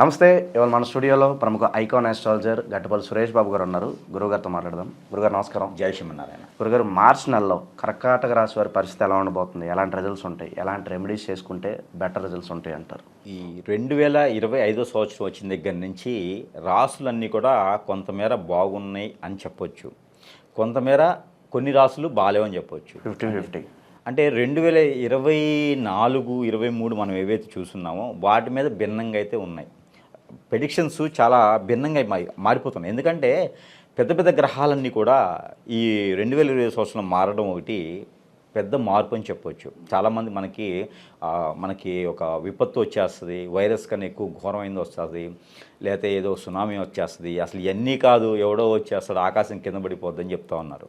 నమస్తే ఇవాళ మన స్టూడియోలో ప్రముఖ ఐకాన్ ఆస్ట్రాలజర్ గట్టపల్లి సురేష్ బాబు గారు ఉన్నారు. గురుగారితో మాట్లాడదాం. గురుగారు నమస్కారం. జై శ్రీమన్నారాయణ. గురుగారు మార్చ్ నెలలో కర్కాటక రాశి వారి పరిస్థితి ఎలా ఉండబోతుంది? ఎలాంటి రిజల్ట్స్ ఉంటాయి? ఎలాంటి రెమెడీస్ చేసుకుంటే బెటర్ రిజల్ట్స్ ఉంటాయి అంటారు? ఈ రెండు వేల ఇరవై ఐదో సంవత్సరం వచ్చిన దగ్గర నుంచి రాసులన్నీ కూడా కొంతమేర బాగున్నాయి అని చెప్పొచ్చు. కొంతమేర కొన్ని రాసులు బాగాలేవని చెప్పొచ్చు. ఫిఫ్టీ ఫిఫ్టీ అంటే రెండు వేల ఇరవై నాలుగు ఇరవై మూడు మనం ఏవైతే చూస్తున్నామో వాటి మీద భిన్నంగా అయితే ఉన్నాయి. ప్రెడిక్షన్స్ చాలా భిన్నంగా మారిపోతున్నాయి. ఎందుకంటే పెద్ద పెద్ద గ్రహాలన్నీ కూడా ఈ రెండు వేల ఇరవై సంవత్సరం మారడం ఒకటి పెద్ద మార్పు అని చెప్పొచ్చు. చాలామంది మనకి మనకి ఒక విపత్తు వచ్చేస్తుంది వైరస్ కన్నా ఎక్కువ ఘోరమైంది వస్తుంది లేకపోతే ఏదో సునామీ వచ్చేస్తుంది అసలు ఇవన్నీ కాదు ఎవడో వచ్చేస్తాడు ఆకాశం కింద పడిపోద్దని చెప్తా ఉన్నారు.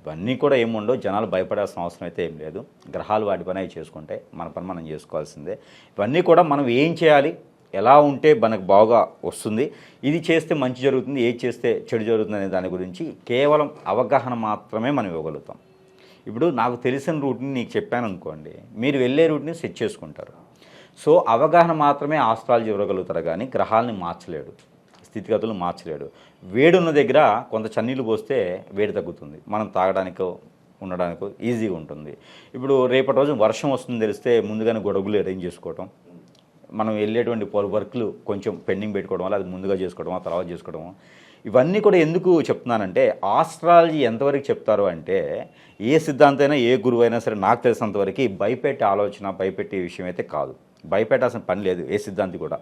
ఇవన్నీ కూడా ఏముండవు జనాలు భయపడాల్సిన అవసరం అయితే ఏం లేదు. గ్రహాలు వాటి పని అవి చేసుకుంటే మన పని మనం చేసుకోవాల్సిందే. ఇవన్నీ కూడా మనం ఏం చేయాలి? ఎలా ఉంటే మనకు బాగా వస్తుంది ఇది చేస్తే మంచి జరుగుతుంది ఏది చేస్తే చెడు జరుగుతుంది అనే దాని గురించి కేవలం అవగాహన మాత్రమే మనం ఇవ్వగలుగుతాం. ఇప్పుడు నాకు తెలిసిన రూట్ని నీకు చెప్పాను అనుకోండి మీరు వెళ్ళే రూట్ని సెట్ చేసుకుంటారు. సో అవగాహన మాత్రమే ఆస్ట్రాలజీ ఇవ్వగలుగుతారు కానీ గ్రహాలని మార్చలేడు స్థితిగతులు మార్చలేడు. వేడున్న దగ్గర కొంత చన్నీళ్ళు పోస్తే వేడి తగ్గుతుంది మనం తాగడానికో ఉండడానికో ఈజీగా ఉంటుంది. ఇప్పుడు రేపటి రోజు వర్షం వస్తుంది తెలిస్తే ముందుగానే గొడుగులు అరేంజ్ చేసుకోవటం మనం వెళ్ళేటువంటి వర్క్లు కొంచెం పెండింగ్ పెట్టుకోవడం వల్ల అది ముందుగా చేసుకోవడం తర్వాత చేసుకోవడం ఇవన్నీ కూడా ఎందుకు చెప్తున్నానంటే ఆస్ట్రాలజీ ఎంతవరకు చెప్తారు అంటే ఏ సిద్ధాంతమైనా ఏ గురువు అయినా సరే నాకు తెలిసినంతవరకు భయపెట్టే ఆలోచన భయపెట్టే విషయం అయితే కాదు. భయపెట్టాల్సిన పని లేదు ఏ సిద్ధాంతి కూడా.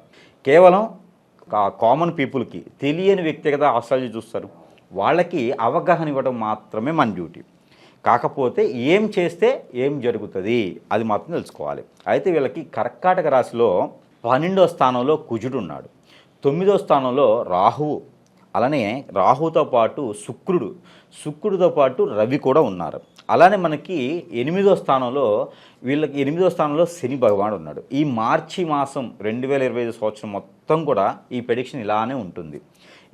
కేవలం కామన్ పీపుల్కి తెలియని వ్యక్తిగత ఆస్ట్రాలజీ చూస్తారు. వాళ్ళకి అవగాహన ఇవ్వడం మాత్రమే మన డ్యూటీ. కాకపోతే ఏం చేస్తే ఏం జరుగుతుంది? అది మాత్రం తెలుసుకోవాలి. అయితే వీళ్ళకి కర్కాటక రాశిలో పన్నెండో స్థానంలో కుజుడు ఉన్నాడు. తొమ్మిదో స్థానంలో రాహువు. అలానే రాహుతో పాటు శుక్రుడు. శుక్రుడితో పాటు రవి కూడా ఉన్నారు. అలానే మనకి ఎనిమిదో స్థానంలో వీళ్ళకి ఎనిమిదో స్థానంలో శని భగవానుడు ఉన్నాడు. ఈ మార్చి మాసం రెండు వేల ఇరవై ఐదు సంవత్సరం మొత్తం కూడా ఈ ప్రెడిక్షన్ ఇలానే ఉంటుంది.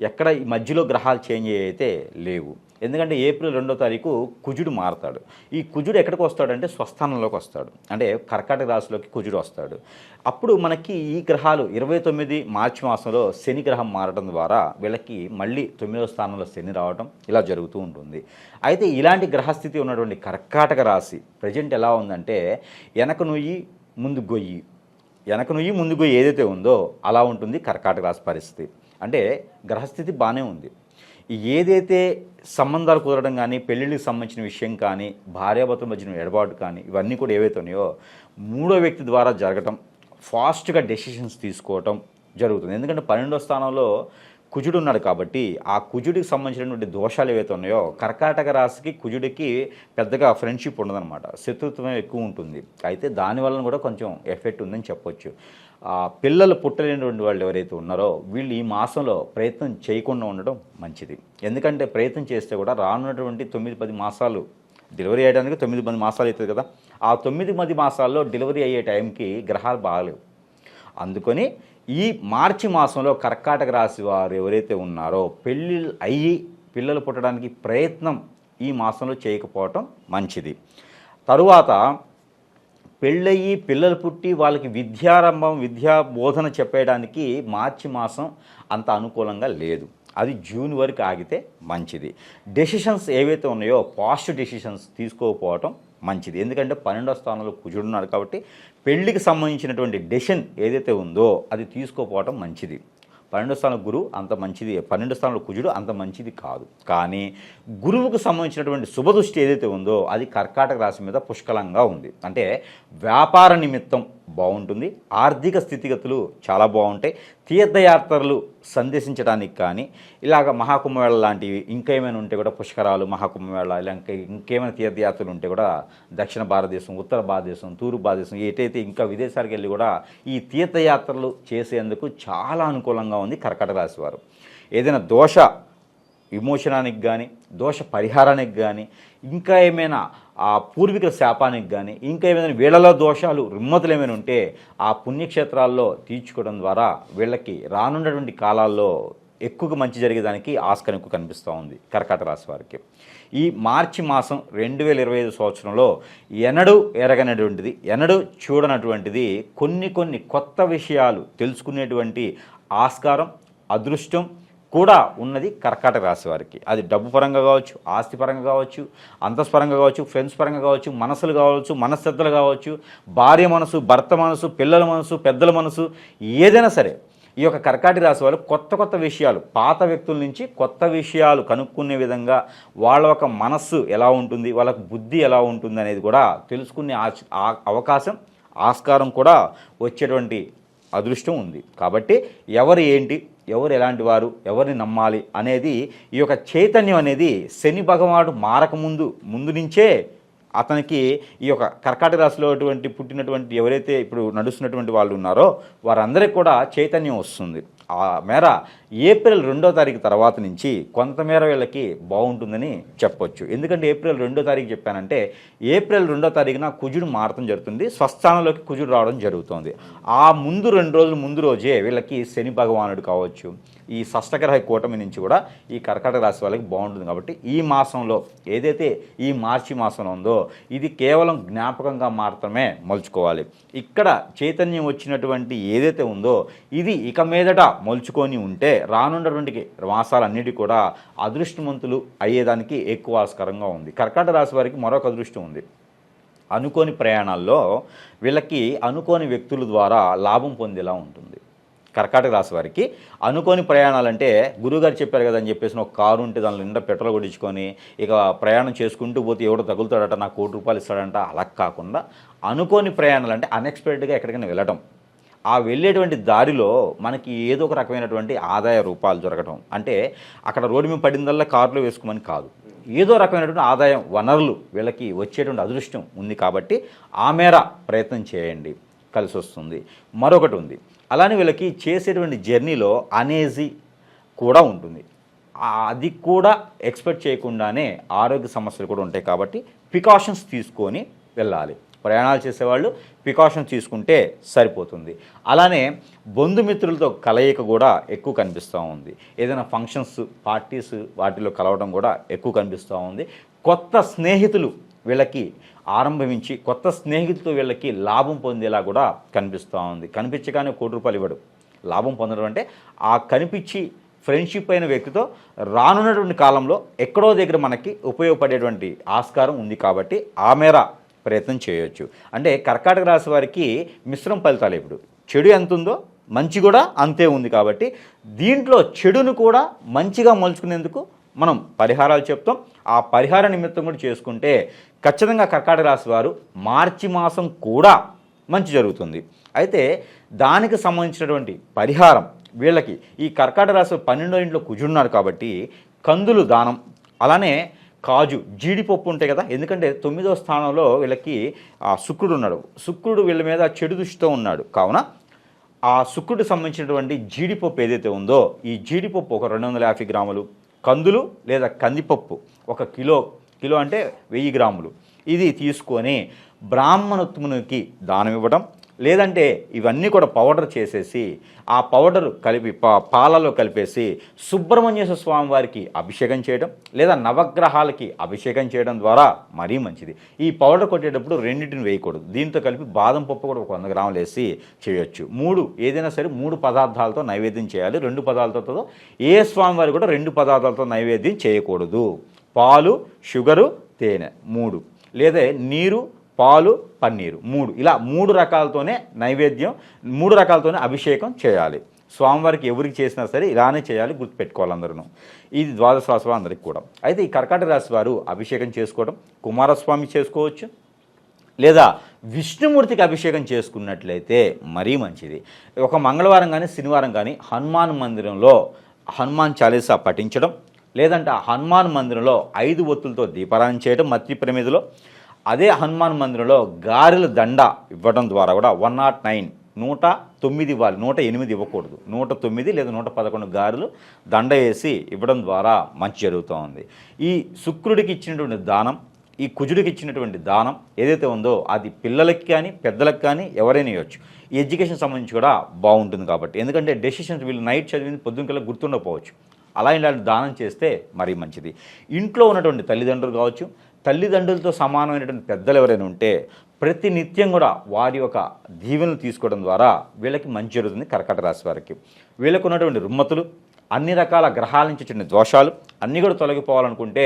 ఎక్కడ ఈ మధ్యలో గ్రహాలు చేంజ్ అయితే లేవు. ఎందుకంటే ఏప్రిల్ రెండో తారీఖు కుజుడు మారతాడు. ఈ కుజుడు ఎక్కడికి వస్తాడంటే స్వస్థానంలోకి వస్తాడు. అంటే కర్కాటక రాశిలోకి కుజుడు వస్తాడు. అప్పుడు మనకి ఈ గ్రహాలు ఇరవై తొమ్మిది మార్చి మాసంలో శని గ్రహం మారడం ద్వారా వీళ్ళకి మళ్ళీ తొమ్మిదవ స్థానంలో శని రావడం ఇలా జరుగుతూ ఉంటుంది. అయితే ఇలాంటి గ్రహస్థితి ఉన్నటువంటి కర్కాటక రాశి ప్రజెంట్ ఎలా ఉందంటే వెనక నుయ్యి ముందు గొయ్యి. వెనక నుయ్యి ముందు గొయ్యి ఏదైతే ఉందో అలా ఉంటుంది కర్కాటక రాశి పరిస్థితి. అంటే గ్రహస్థితి బాగానే ఉంది. ఏదైతే సంబంధాలు కుదరడం కానీ పెళ్ళిళ్ళకి సంబంధించిన విషయం కానీ భార్యాభర్తల మధ్యన ఎడబాటు కానీ ఇవన్నీ కూడా ఏవైతే ఉన్నాయో మూడో వ్యక్తి ద్వారా జరగటం ఫాస్ట్గా డెసిషన్స్ తీసుకోవటం జరుగుతుంది. ఎందుకంటే పన్నెండో స్థానంలో కుజుడు ఉన్నాడు కాబట్టి ఆ కుజుడికి సంబంధించినటువంటి దోషాలు ఏవైతే ఉన్నాయో కర్కాటక రాశికి కుజుడికి పెద్దగా ఫ్రెండ్షిప్ ఉండదన్నమాట. శత్రుత్వం ఎక్కువ ఉంటుంది. అయితే దానివల్ల కూడా కొంచెం ఎఫెక్ట్ ఉందని చెప్పొచ్చు. ఆ పిల్లలు పుట్టలేనటువంటి వాళ్ళు ఎవరైతే ఉన్నారో వీళ్ళు ఈ మాసంలో ప్రయత్నం చేయకుండా ఉండడం మంచిది. ఎందుకంటే ప్రయత్నం చేస్తే కూడా రానున్నటువంటి తొమ్మిది పది మాసాలు డెలివరీ అయ్యడానికి తొమ్మిది పది మాసాలు అవుతుంది కదా. ఆ తొమ్మిది పది మాసాల్లో డెలివరీ అయ్యే టైంకి గ్రహాలు బాగాలేవు. అందుకొని ఈ మార్చి మాసంలో కర్కాటక రాశి వారు ఎవరైతే ఉన్నారో పెళ్ళి అయ్యి పిల్లలు పుట్టడానికి ప్రయత్నం ఈ మాసంలో చేయకపోవటం మంచిది. తరువాత పెళ్ళయి పిల్లలు పుట్టి వాళ్ళకి విద్యారంభం విద్యా బోధన చెప్పేయడానికి మార్చి మాసం అంత అనుకూలంగా లేదు. అది జూన్ వరకు ఆగితే మంచిది. డెసిషన్స్ ఏవైతే ఉన్నాయో పాజిటివ్ డెసిషన్స్ తీసుకోకపోవటం మంచిది. ఎందుకంటే పన్నెండో స్థానంలో కుజుడున్నాడు కాబట్టి పెళ్ళికి సంబంధించినటువంటి డెసిషన్ ఏదైతే ఉందో అది తీసుకోపోవటం మంచిది. పన్నెండో స్థానం గురువు అంత మంచిది పన్నెండో స్థానంలో కుజుడు అంత మంచిది కాదు. కానీ గురువుకు సంబంధించినటువంటి శుభదృష్టి ఏదైతే ఉందో అది కర్కాటక రాశి మీద పుష్కలంగా ఉంది. అంటే వ్యాపార నిమిత్తం బాగుంటుంది. ఆర్థిక స్థితిగతులు చాలా బాగుంటాయి. తీర్థయాత్రలు సందర్శించడానికి కానీ ఇలాగ మహాకుంభమేళ లాంటివి ఇంకా ఏమైనా ఉంటే కూడా పుష్కరాలు మహాకుంభమేళ ఇలా ఇంకా ఇంకేమైనా తీర్థయాత్రలు ఉంటే కూడా దక్షిణ భారతదేశం ఉత్తర భారతదేశం తూర్పు భారతదేశం ఎటైతే ఇంకా విదేశాలకు వెళ్ళి కూడా ఈ తీర్థయాత్రలు చేసేందుకు చాలా అనుకూలంగా ఉంది కర్కట రాశి వారు. ఏదైనా దోష విమోచనానికి కానీ దోష పరిహారానికి కానీ ఇంకా ఏమైనా ఆ పూర్వీకుల శాపానికి కానీ ఇంకా ఏమైనా వీళ్ళలో దోషాలు రుమ్మతులు ఏమైనా ఉంటే ఆ పుణ్యక్షేత్రాల్లో తీర్చుకోవడం ద్వారా వీళ్ళకి రానున్నటువంటి కాలాల్లో ఎక్కువగా మంచి జరిగేదానికి ఆస్కారం ఎక్కువ కనిపిస్తూ ఉంది కర్కాటక రాశి వారికి. ఈ మార్చి మాసం రెండు వేల ఇరవై ఐదు సంవత్సరంలో ఎనడు ఎరగనటువంటిది ఎనడు చూడనటువంటిది కొన్ని కొన్ని కొత్త విషయాలు తెలుసుకునేటువంటి ఆస్కారం అదృష్టం కూడా ఉన్నది కర్కాటక రాశి వారికి. అది డబ్బు పరంగా కావచ్చు ఆస్తి పరంగా కావచ్చు అంతఃపరంగా కావచ్చు ఫ్రెండ్స్ పరంగా కావచ్చు మనసులు కావచ్చు మనశ్రద్ధలు కావచ్చు భార్య మనసు భర్త మనసు పిల్లల మనసు పెద్దల మనసు ఏదైనా సరే ఈ యొక్క కర్కాటి రాశి వాళ్ళు కొత్త కొత్త విషయాలు పాత వ్యక్తుల నుంచి కొత్త విషయాలు కనుక్కునే విధంగా వాళ్ళ ఒక మనస్సు ఎలా ఉంటుంది వాళ్ళకు బుద్ధి ఎలా ఉంటుంది అనేది కూడా తెలుసుకునే ఆ- అవకాశం ఆస్కారం కూడా వచ్చేటువంటి అదృష్టం ఉంది. కాబట్టి ఎవరు ఏంటి ఎవరు ఎలాంటి వారు ఎవరిని నమ్మాలి అనేది ఈ యొక్క చైతన్యం అనేది శని భగవానుడు మారకముందు ముందు నుంచే అతనికి ఈ యొక్క కర్కాటక రాశిలో అటువంటి పుట్టినటువంటి ఎవరైతే ఇప్పుడు నడుస్తున్నటువంటి వాళ్ళు ఉన్నారో వారందరికీ కూడా చైతన్యం వస్తుంది. ఆ మేర ఏప్రిల్ రెండో తారీఖు తర్వాత నుంచి కొంతమేర వీళ్ళకి బాగుంటుందని చెప్పొచ్చు. ఎందుకంటే ఏప్రిల్ రెండో తారీఖు చెప్పానంటే ఏప్రిల్ రెండో తారీఖున కుజుడు మారటం జరుగుతుంది స్వస్థానంలోకి కుజుడు రావడం జరుగుతుంది. ఆ ముందు రెండు రోజులు ముందు రోజే వీళ్ళకి శని భగవానుడు కావచ్చు ఈ షష్టగ్రహ కూటమి నుంచి కూడా ఈ కర్కటక రాశి వాళ్ళకి బాగుంటుంది కాబట్టి ఈ మాసంలో ఏదైతే ఈ మార్చి మాసంలో ఉందో ఇది కేవలం జ్ఞాపకంగా మాత్రమే మలుచుకోవాలి. ఇక్కడ చైతన్యం వచ్చినటువంటి ఏదైతే ఉందో ఇది ఇక మీదట మలుచుకొని ఉంటే రానున్నటువంటి మాసాలన్నిటి కూడా అదృష్టవంతులు అయ్యేదానికి ఎక్కువ ఆస్కారంగా ఉంది. కర్కాటక రాశి వారికి మరొక అదృష్టం ఉంది. అనుకోని ప్రయాణాల్లో వీళ్ళకి అనుకోని వ్యక్తుల ద్వారా లాభం పొందేలా ఉంటుంది. కర్కాటక రాశి వారికి అనుకోని ప్రయాణాలంటే గురువుగారు చెప్పారు కదా అని చెప్పేసి ఒక కారు ఉంటే దానిలో నిండా పెట్రోల్ కొట్టించుకొని ఇక ప్రయాణం చేసుకుంటూ పోతే ఎవడో తగులుతాడట నాకు కోటి రూపాయలు ఇస్తాడంట అలా కాకుండా అనుకోని ప్రయాణాలు అంటే అన్ఎక్స్పెక్టెడ్గా ఎక్కడికైనా వెళ్ళటం. ఆ వెళ్ళేటువంటి దారిలో మనకి ఏదో ఒక రకమైనటువంటి ఆదాయ రూపాలు దొరకటం. అంటే అక్కడ రోడ్డు మీద పడిందల్లా కారులో వేసుకోమని కాదు. ఏదో రకమైనటువంటి ఆదాయం వనరులు వీళ్ళకి వచ్చేటువంటి అదృష్టం ఉంది కాబట్టి ఆ మేర ప్రయత్నం చేయండి. కలిసి వస్తుంది మరొకటి ఉంది. అలానే వీళ్ళకి చేసేటువంటి జర్నీలో అనేజీ కూడా ఉంటుంది. అది కూడా ఎక్స్పెక్ట్ చేయకుండానే ఆరోగ్య సమస్యలు కూడా ఉంటాయి కాబట్టి ప్రికాషన్స్ తీసుకొని వెళ్ళాలి. ప్రయాణాలు చేసేవాళ్ళు ప్రికాషన్స్ తీసుకుంటే సరిపోతుంది. అలానే బంధుమిత్రులతో కలయిక కూడా ఎక్కువ కనిపిస్తూ ఉంది. ఏదైనా ఫంక్షన్స్ పార్టీస్ వాటిలో కలవడం కూడా ఎక్కువ కనిపిస్తూ ఉంది. కొత్త స్నేహితులు వీళ్ళకి ఆరంభించి కొత్త స్నేహితులతో వీళ్ళకి లాభం పొందేలా కూడా కనిపిస్తూ ఉంది. కనిపించగానే కోటి రూపాయలు ఇవ్వడు. లాభం పొందడం అంటే ఆ కనిపించి ఫ్రెండ్షిప్ అయిన వ్యక్తితో రానున్నటువంటి కాలంలో ఎక్కడో దగ్గర మనకి ఉపయోగపడేటువంటి ఆస్కారం ఉంది కాబట్టి ఆ మేర ప్రయత్నం చేయొచ్చు. అంటే కర్కాటక రాశి వారికి మిశ్రమ ఫలితాలు ఇప్పుడు. చెడు ఎంత ఉందో మంచి కూడా అంతే ఉంది కాబట్టి దీంట్లో చెడును కూడా మంచిగా మలుచుకునేందుకు మనం పరిహారాలు చెప్తాం. ఆ పరిహార నిమిత్తం కూడా చేసుకుంటే ఖచ్చితంగా కర్కాటక రాశి వారు మార్చి మాసం కూడా మంచి జరుగుతుంది. అయితే దానికి సంబంధించినటువంటి పరిహారం వీళ్ళకి ఈ కర్కాటక రాశి పన్నెండో ఇంట్లో కుజున్నారు కాబట్టి కందులు దానం అలానే కాజు జీడిపప్పు ఉంటాయి కదా. ఎందుకంటే తొమ్మిదో స్థానంలో వీళ్ళకి ఆ శుక్రుడు ఉన్నాడు. శుక్రుడు వీళ్ళ మీద చెడు దృష్టితో ఉన్నాడు. కావున ఆ శుక్రుడికి సంబంధించినటువంటి జీడిపప్పు ఏదైతే ఉందో ఈ జీడిపప్పు ఒక రెండు వందల యాభై గ్రాములు కందులు లేదా కందిపప్పు ఒక కిలో కిలో అంటే వెయ్యి గ్రాములు. ఇది తీసుకొని బ్రాహ్మణత్మునికి దానం ఇవ్వడం లేదంటే ఇవన్నీ కూడా పౌడర్ చేసేసి ఆ పౌడర్ కలిపి పాలలో కలిపేసి సుబ్రహ్మణ్యేశ్వర స్వామి వారికి అభిషేకం చేయడం లేదా నవగ్రహాలకి అభిషేకం చేయడం ద్వారా మరీ మంచిది. ఈ పౌడర్ కొట్టేటప్పుడు రెండింటిని వేయకూడదు. దీంతో కలిపి బాదం పప్పు కూడా ఒక వంద గ్రాములు వేసి చేయొచ్చు. మూడు ఏదైనా సరే మూడు పదార్థాలతో నైవేద్యం చేయాలి. రెండు పదార్థాలతో ఏ స్వామివారి కూడా రెండు పదార్థాలతో నైవేద్యం చేయకూడదు. పాలు షుగరు తేనె. మూడు. లేదా నీరు పాలు పన్నీరు. మూడు. ఇలా మూడు రకాలతోనే నైవేద్యం మూడు రకాలతోనే అభిషేకం చేయాలి. స్వామివారికి ఎవరికి చేసినా సరే ఇలానే చేయాలి గుర్తుపెట్టుకోవాలి అందరూ ఇది ద్వాదశ రాశి వారు అందరికీ కూడా. అయితే ఈ కర్కాటక రాశి వారు అభిషేకం చేసుకోవడం కుమారస్వామి చేసుకోవచ్చు లేదా విష్ణుమూర్తికి అభిషేకం చేసుకున్నట్లయితే మరీ మంచిది. ఒక మంగళవారం కానీ శనివారం కానీ హనుమాన్ మందిరంలో హనుమాన్ చాలీసా పఠించడం లేదంటే హనుమాన్ మందిరంలో ఐదు ఒత్తులతో దీపారాయణ చేయడం మత్తి ప్రమిదిలో అదే హనుమాన్ మందిరంలో గారెల దండ ఇవ్వడం ద్వారా కూడా వన్ నాట్ నైన్ నూట తొమ్మిది ఇవ్వాలి నూట ఎనిమిది ఇవ్వకూడదు. నూట తొమ్మిది లేదా నూట పదకొండు గారెలు దండ వేసి ఇవ్వడం ద్వారా మంచి జరుగుతూ ఉంది ఈ శుక్రుడికి ఇచ్చినటువంటి దానం ఈ కుజుడికి ఇచ్చినటువంటి దానం ఏదైతే ఉందో అది పిల్లలకి కానీ పెద్దలకు కానీ ఎవరైనా ఇవ్వచ్చు. ఈ ఎడ్యుకేషన్ సంబంధించి కూడా బాగుంటుంది కాబట్టి. ఎందుకంటే డెసిషన్స్ వీళ్ళు నైట్ చదివింది పొద్దున్నకల్లా గుర్తుండకపోవచ్చు. అలా ఇలాంటి దానం చేస్తే మరీ మంచిది. ఇంట్లో ఉన్నటువంటి తల్లిదండ్రులు కావచ్చు తల్లిదండ్రులతో సమానమైనటువంటి పెద్దలు ఎవరైనా ఉంటే ప్రతి నిత్యం కూడా వారి యొక్క దీవెనలు తీసుకోవడం ద్వారా వీళ్ళకి మంచి జరుగుతుంది కర్కట రాశి వారికి. వీళ్ళకు ఉన్నటువంటి రుమ్మతులు అన్ని రకాల గ్రహాల నుంచి వచ్చిన దోషాలు అన్నీ కూడా తొలగిపోవాలనుకుంటే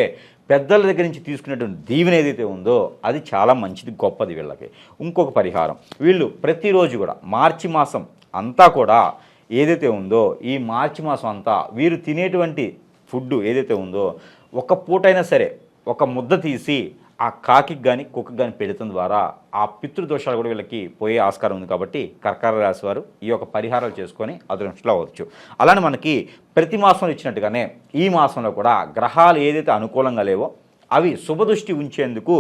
పెద్దల దగ్గర నుంచి తీసుకునేటువంటి దీవెన ఏదైతే ఉందో అది చాలా మంచిది గొప్పది వీళ్ళకి. ఇంకొక పరిహారం వీళ్ళు ప్రతిరోజు కూడా మార్చి మాసం అంతా కూడా ఏదైతే ఉందో ఈ మార్చి మాసం అంతా వీరు తినేటువంటి ఫుడ్ ఏదైతే ఉందో ఒక పూటైనా సరే ఒక ముద్ద తీసి ఆ కాకి కానీ కుక్కకి కానీ పెడతం ద్వారా ఆ పితృదోషాలు కూడా వీళ్ళకి పోయే ఆస్కారం ఉంది కాబట్టి కర్కార రాశి వారు ఈ యొక్క పరిహారాలు చేసుకొని అదృష్టంలో అవ్వచ్చు. అలానే మనకి ప్రతి మాసంలో ఇచ్చినట్టుగానే ఈ మాసంలో కూడా గ్రహాలు ఏదైతే అనుకూలంగా లేవో అవి శుభదృష్టి ఉంచేందుకు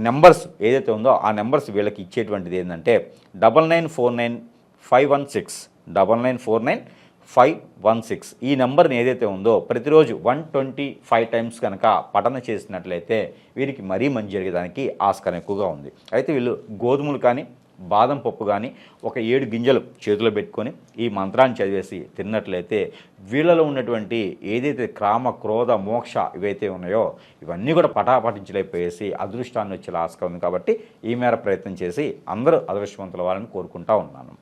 నెంబర్స్ ఏదైతే ఉందో ఆ నెంబర్స్ వీళ్ళకి ఇచ్చేటువంటిది ఏంటంటే double nine four nine five one six double nine four nine five one six. ఈ నెంబర్ని ఏదైతే ఉందో ప్రతిరోజు వన్ ట్వంటీ ఫైవ్ టైమ్స్ కనుక పఠన చేసినట్లయితే వీరికి మరీ మంచి జరిగేదానికి ఆస్కారం ఎక్కువగా ఉంది. అయితే వీళ్ళు గోధుమలు కానీ బాదం పప్పు కానీ ఒక ఏడు గింజలు చేతిలో పెట్టుకొని ఈ మంత్రాన్ని చదివేసి తిన్నట్లయితే వీళ్ళలో ఉన్నటువంటి ఏదైతే క్రామ క్రోధ మోక్ష ఇవైతే ఉన్నాయో ఇవన్నీ కూడా పటాపటించలేకపోయేసి అదృష్టాన్ని వచ్చే ఆస్కారం ఉంది కాబట్టి ఈ మేర ప్రయత్నం చేసి అందరూ అదృష్టవంతుల వాళ్ళని కోరుకుంటా ఉన్నాను.